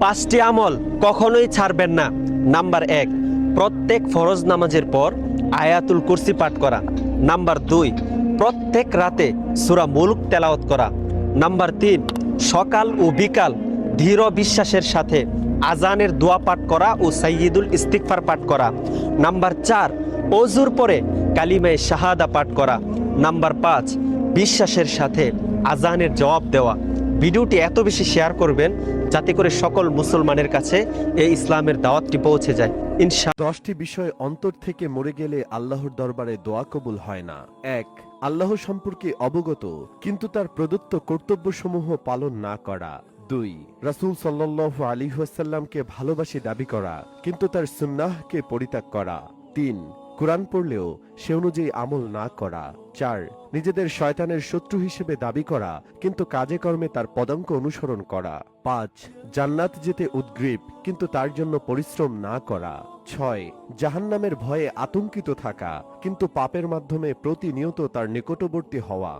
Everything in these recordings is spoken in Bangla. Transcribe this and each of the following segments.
পাঁচটি আমল কখনোই ছাড়বেন না। নাম্বার এক, প্রত্যেক ফরজ নামাজের পর আয়াতুল কুরসি পাঠ করা। নাম্বার দুই, প্রত্যেক রাতে সুরা মুলুক তেলাওয়াত করা। নাম্বার তিন, সকাল ও বিকাল ধীর বিশ্বাসের সাথে আজানের দোয়া পাঠ করা ও সাইয়দুল ইস্তিকফার পাঠ করা। নাম্বার চার অজুর পরে কালিমায় শাহাদা পাঠ করা। নাম্বার পাঁচ, বিশ্বাসের সাথে আজানের জবাব দেওয়া। ভিডিওটি এত বেশি শেয়ার করবেন যাতে করে সকল মুসলমানের কাছে এই ইসলামের দাওয়াতটি পৌঁছে যায়। ইনশা দশটি বিষয় অন্তর থেকে মরে গেলে আল্লাহর দরবারে দোয়া কবুল হয় না। এক, আল্লাহ সম্পর্কে অবগত, কিন্তু তার প্রদত্ত কর্তব্যসমূহ পালন না করা। দুই, রাসূল সাল্লাল্লাহু আলী ওয়াসাল্লামকে ভালোবাসি দাবি করা, কিন্তু তার সুন্নাহকে পরিত্যাগ করা। তিন কোরআন পড়লেও সে অনুযায়ী আমল না করা চার নিজেদের শয়তানের শত্রু হিসেবে দাবি করা, কিন্তু কাজে কর্মে তার পদাঙ্ক অনুসরণ করা। পাঁচ, জান্নাত যেতে উদ্গ্রীব, কিন্তু তার জন্য পরিশ্রম না করা। ছয়, জাহান্নামের ভয়ে আতঙ্কিত থাকা, কিন্তু পাপের মাধ্যমে প্রতিনিয়ত তার নিকটবর্তী হওয়া।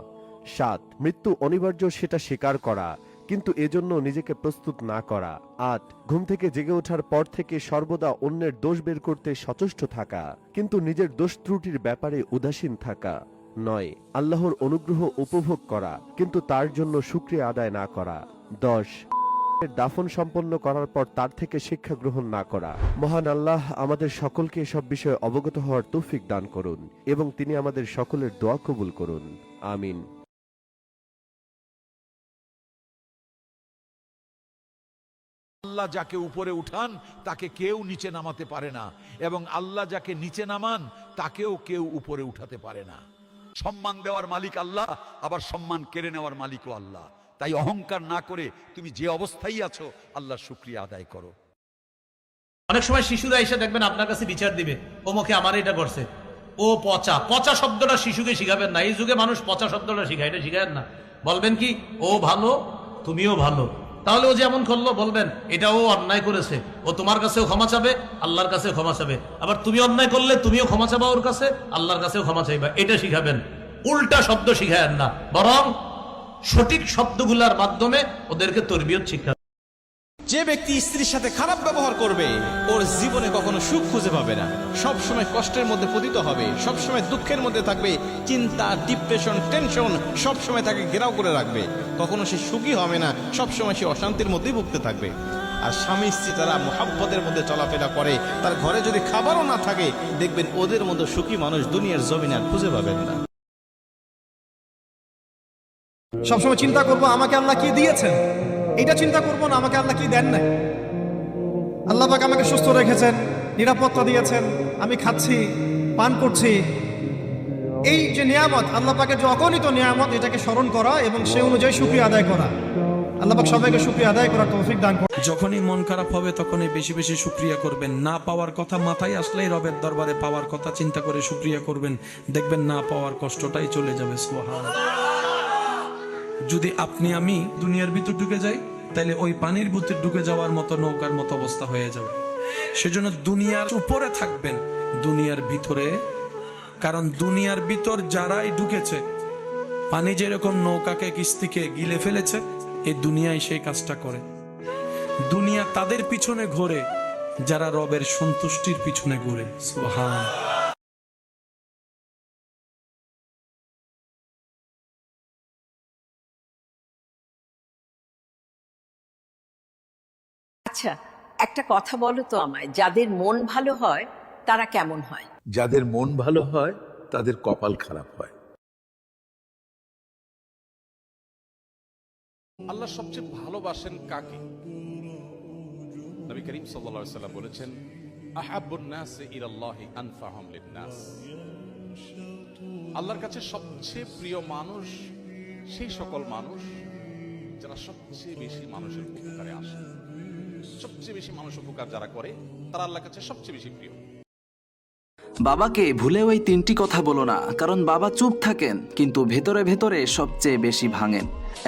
সাত, মৃত্যু অনিবার্য সেটা স্বীকার করা কিন্তু এজন্য নিজেকে প্রস্তুত না করা। আট ঘুম থেকে জেগে ওঠার পর থেকে সর্বদা অন্যের দোষ বের করতে সচেষ্ট থাকা। কিন্তু নিজের দোষ ত্রুটির ব্যাপারে উদাসীন থাকা। নয়, আল্লাহর অনুগ্রহ উপভোগ করা, কিন্তু তার জন্য সুক্রিয়া আদায় না করা। দশ দাফন সম্পন্ন করার পর তার থেকে শিক্ষা গ্রহণ না করা। মহান আল্লাহ আমাদের সকলকে এসব বিষয়ে অবগত হওয়ার তৌফিক দান করুন এবং তিনি আমাদের সকলের দোয়া কবুল করুন। আমিন। আল্লাহ যাকে উপরে উঠান, তাকে কেউ নিচে নামাতে পারে না। এবং আল্লাহ যাকে নিচে নামান, তাকেও কেউ উপরে উঠাতে পারে না। সম্মান দেওয়ার মালিক আল্লাহ, আবার সম্মান কেড়ে নেওয়ার মালিকও আল্লাহ। তাই অহংকার না করে তুমি যে অবস্থায় আছো আল্লাহ শুক্রিয়া আদায় করো। অনেক সময় শিশুরা এসে দেখবেন আপনার কাছে বিচার দিবে ওমকে আমার এটা করছে। ও পচা পচা শব্দটা শিশুকে শিখাবেন না। এই যুগে মানুষ পচা শব্দটা শিখায়, এটা শিখায় না। বলবেন কি, ও ভালো, তুমিও ভালো। তাহলে ও যেমন করল, বলবেন এটা ও অন্যায় করেছে। ও তোমার কাছেও ক্ষমা চাবে, আল্লাহর কাছে ক্ষমা চাবে। আবার তুমি অন্যায় করলে তুমিও ক্ষমা চাবা ওর কাছে, আল্লাহর কাছেও ক্ষমা চাইবা। এটা শিখাবেন। উল্টা শব্দ শিখায়েন না। বরং সঠিক শব্দগুলার মাধ্যমে ওদেরকে তরবিয়ত শিক্ষা যে ব্যক্তি স্ত্রীর সাথে খারাপ ব্যবহার করবে, ওর জীবনে কখনো সুখ খুঁজে পাবে না। সব সময় কষ্টের মধ্যে পতিত হবে সব সময় দুঃখের মধ্যে থাকবে, চিন্তা ডিপ্রেশন টেনশন সব সময় তাকে ঘেরাও করে রাখবে। কখনো সে সুখী হবে না সব সময় সে অশান্তির মধ্যেই ভুগতে থাকবে। আর স্বামী, স্ত্রী তারা মোহাব্বতের মধ্যে চলাফেরা করে, তার ঘরে যদি খাবারও না থাকে, দেখবেন ওদের মতো সুখী মানুষ দুনিয়ার জমিন আর খুঁজে পাবেন না। সবসময় চিন্তা করব, আমাকে আল্লাহ কি দিয়েছেন? এটা চিন্তা করব না, আমাকে আল্লাহ কি দেন নাই? আল্লাহ পাক আমাকে সুস্থ রেখেছেন, নিরাপত্তা দিয়েছেন, আমি খাচ্ছি, পান করছি। এই যে নিয়ামত, আল্লাহ পাকের যে অগণিত নিয়ামত, এটাকে স্মরণ করা এবং সে অনুযায়ী সুক্রিয়া আদায় করা। আল্লাহ পাক সবাইকে সুক্রিয়া আদায় করার তৌফিক দান করুন। যখনই মন খারাপ হবে, তখনই বেশি বেশি শুক্রিয়া করবেন। না পাওয়ার কথা মাথায় আসলেই রবের দরবারে পাওয়ার কথা চিন্তা করে শুক্রিয়া করবেন। দেখবেন না পাওয়ার কষ্টটাই চলে যাবে সুবহান যদি আপনি আমি দুনিয়ার ভিতর ঢুকে যাই তাহলে ওই পানির ভিতর ঢুকে যাওয়ার মতো নৌকার মতো অবস্থা হয়ে যাবে। সেজন্য দুনিয়ার উপরে থাকবেন, দুনিয়ার ভিতরে। কারণ দুনিয়ার ভিতর যারাই ঢুকেছে, পানি যেরকম নৌকাকে, কিস্তিকে গিলে ফেলেছে, এই দুনিয়ায় সেই কাজটা করে। দুনিয়া তাদের পিছনে ঘোরে, যারা রবের সন্তুষ্টির পিছনে ঘুরে। সুবহান। আচ্ছা একটা কথা বলো তো আমায় যাদের মন ভালো হয় তারা কেমন হয়? যাদের মন ভালো হয় তাদের কপাল খারাপ হয়। আল্লাহ সবচেয়ে ভালোবাসেন কাকে? নবী করিম সাল্লাল্লাহু আলাইহি সাল্লাম বলেছেন আহাব্বুন নাস ইলাল্লাহি আনফাহুম লিন-নাস। আল্লাহর কাছে সবচেয়ে প্রিয় মানুষ সেই সকল মানুষ যারা সবচেয়ে বেশি মানুষের উপকারে আসে। সবচেয়ে বেশি মানুষ উপকার যারা করে, তারা আল্লাহর কাছে সবচেয়ে বেশি প্রিয়। বাবাকে ভুলে ওই তিনটি কথা বলো না, কারণ বাবা চুপ থাকেন, কিন্তু ভেতরে ভেতরে সবচেয়ে বেশি ভাঙেন।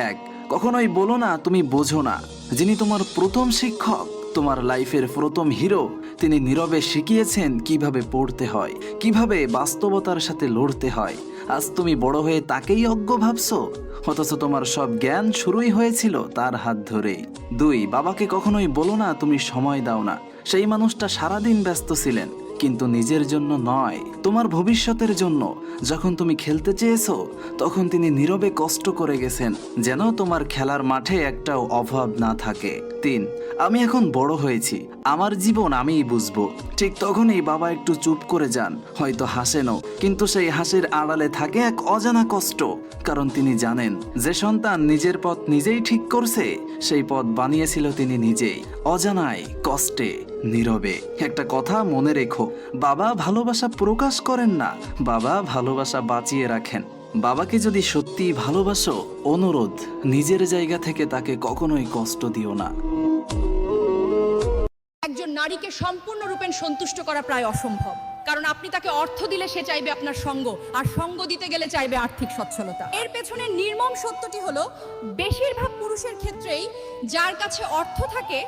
এক, কখনোই বলো না, তুমি বোঝো না। যিনি তোমার প্রথম শিক্ষক, তোমার লাইফের প্রথম হিরো, তিনি নীরবে শিখিয়েছেন কীভাবে পড়তে হয়, কীভাবে বাস্তবতার সাথে লড়তে হয়। আজ তুমি বড় হয়ে তাকেই অজ্ঞ ভাবছ? অথচ তোমার সব জ্ঞান শুরুই হয়েছিল তার হাত ধরে দুই, বাবাকে কখনোই বলো না তুমি সময় দাও না। সেই মানুষটা সারাদিন ব্যস্ত ছিলেন। কিন্তু নিজের জন্য নয়, তোমার ভবিষ্যতের জন্য। যখন তুমি খেলতে চেয়েছো, তখন তিনি নীরবে কষ্ট করে গেছেন, যেন তোমার খেলার মাঠে একটাও অভাব না থাকে। তিন, আমি এখন বড় হয়েছি, আমার জীবন আমিই বুঝব। ঠিক তখনই বাবা একটু চুপ করে যান, হয়তো হাসেনও, কিন্তু সেই হাসির আড়ালে থাকে এক অজানা কষ্ট। কারণ তিনি জানেন, যে সন্তান নিজের পথ নিজেই ঠিক করছে, সেই পথ বানিয়েছিল তিনি নিজেই অজানায় কষ্টে, নীরবে। একটা কথা মনে রেখো, বাবা ভালোবাসা প্রকাশ করেন না, বাবা ভালোবাসা বাঁচিয়ে রাখেন। বাবাকে যদি সত্যি ভালোবাসো, অনুরোধ, নিজের জায়গা থেকে তাকে কখনোই কষ্ট দিও না। একজন নারীকে সম্পূর্ণরূপে সন্তুষ্ট করা প্রায় অসম্ভব। কারণ আপনি তাকে অর্থ দিলে সে চাইবে আপনার সঙ্গ, আর সঙ্গ দিতে গেলে চাইবে আর্থিক সচ্ছলতা। এর পেছনে নির্মম সত্যটি হলো, বেশিরভাগ পুরুষের ক্ষেত্রেই যার কাছে অর্থ থাকে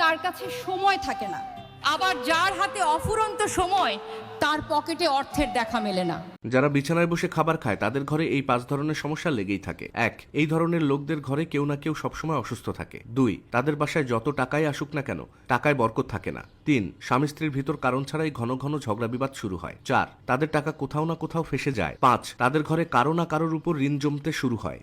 তার কাছে সময় থাকে না। আবার যার হাতে অফুরন্ত সময়, তার পকেটে অর্থের দেখা মেলে না। যারা বিছানায় বসে খাবার খায়, তাদের ঘরে এই পাঁচ ধরনের সমস্যা লেগেই থাকে। এক, এই ধরনের লোকদের ঘরে কেউ না কেউ সবসময় অসুস্থ থাকে। দুই, তাদের বাসায় যত টাকাই আসুক না কেন, টাকায় বরকত থাকে না। তিন, স্বামী স্ত্রীর ভিতর কারণ ছাড়াই ঘন ঘন ঝগড়া বিবাদ শুরু হয়। চার, তাদের টাকা কোথাও না কোথাও ফেসে যায়। পাঁচ, তাদের ঘরে কারও না কারোর উপর ঋণ জমতে শুরু হয়।